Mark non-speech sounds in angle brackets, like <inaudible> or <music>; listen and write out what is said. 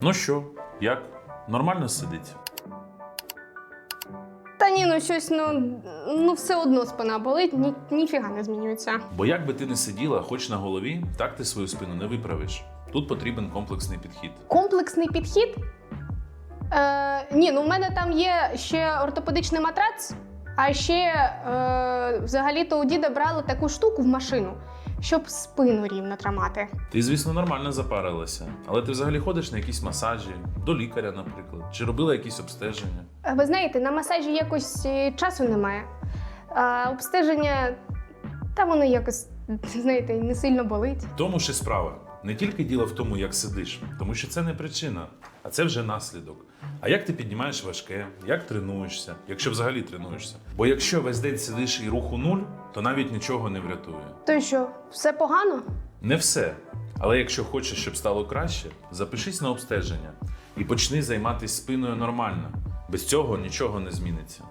Ну що, як? Нормально сидить? Та ні, ну щось, ну, ну все одно спина болить, ні, ніфіга не змінюється. Бо як би ти не сиділа, хоч на голові, так ти свою спину не виправиш. Тут потрібен комплексний підхід. Комплексний підхід. Е, ні, ну в мене там є ще ортопедичний матрац, а ще е, взагалі-то у діда брали таку штуку в машину, щоб спину рівно тримати. Ти, звісно, нормально запарилася, але ти взагалі ходиш на якісь масажі, до лікаря, наприклад, чи робила якісь обстеження. Е, Ви знаєте, на масажі якось е, часу немає. А обстеження, та воно якось, <laughs> знаєте, не сильно болить. Тому і справа. Не тільки діло в тому, як сидиш, тому що це не причина, а це вже наслідок. А як ти піднімаєш важке, як тренуєшся, якщо взагалі тренуєшся? Бо якщо весь день сидиш і руху нуль, то навіть нічого не врятує. То що, все погано? Не все. Але якщо хочеш, щоб стало краще, запишись на обстеження і почни займатися спиною нормально. Без цього нічого не зміниться.